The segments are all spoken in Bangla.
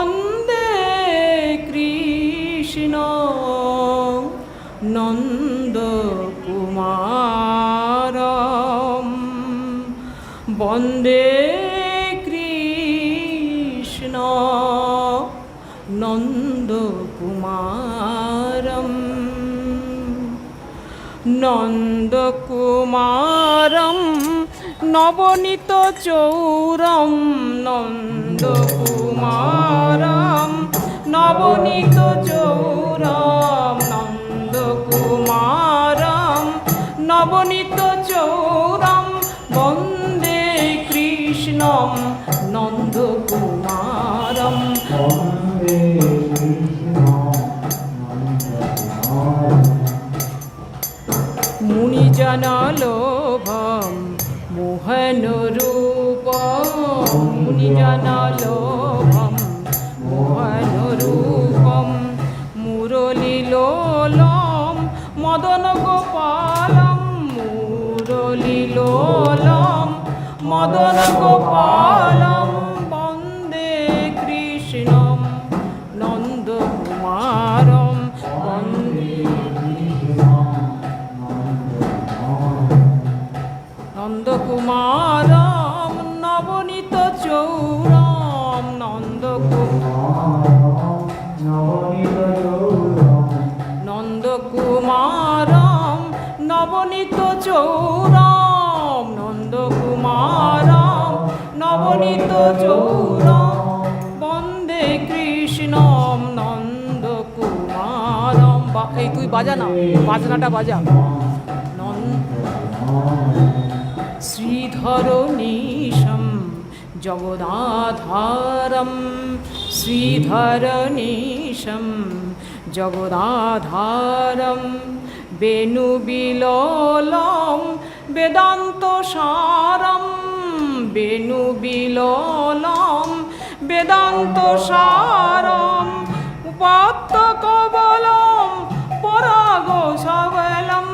বন্দে কৃষ্ণ নন্দ কুমারম। বন্দে কৃষ্ণ নন্দ কুমারম। নন্দকুমারম নবনীত চৌরম। নন্দকুমারম নবনীত চৌরম বন্দে কৃষ্ণম নন্দকুমারম। মুনিজনলোভম মোহনরূপম মুনিজনলোভম মোহনরূপম মুরলীলোলম মদন গোপালম তুই বাজা না বাজনাটা বাজা। শ্রীধরণীশম জগদাধারম। শ্রীধরণীশম জগদাধারম। বেণুবিলোলম বেদান্ত সারম বেণুবিলোলম বেদান্ত সারম, উপাত্ত কবলম, পরাগ সবলম,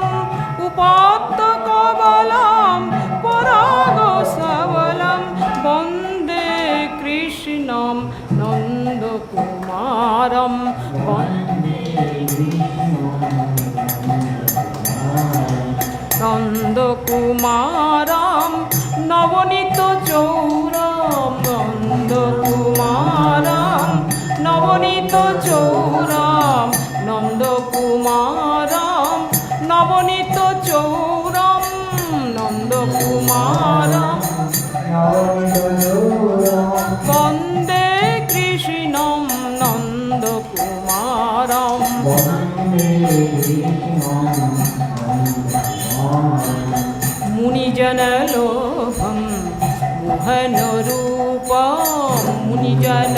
উপাত্ত কবলম, পরাগ সবলম, বন্দে কৃষ্ণম নন্দকুমারম বন্দে নন্দকুমারম নবনীত চৌরম নন্দকুমারম নবনীত চৌরম নন্দকুমারম নবনীত চৌরম নবনীত চৌরম বন্দে কৃষ্ণম নন্দকুমারম বন্দে কৃষ্ণ মুনিজনলোভম মোহনরূপম মুনিজন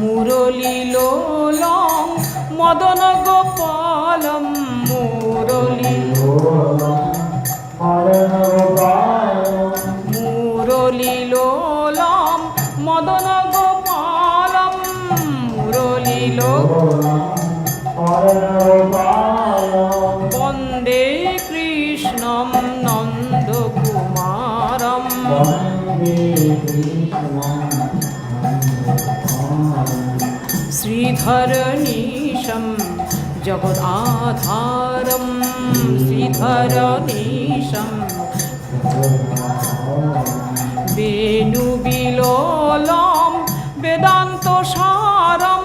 মুরলীলোলম মদন গোপালম মুরলী মুরলীলোলম মদন গোপালম মুরলীলো শ্রীধরণীশম জগদাধারম শ্রীধরণীশম বেণুবিলোলম বেদান্ত সারম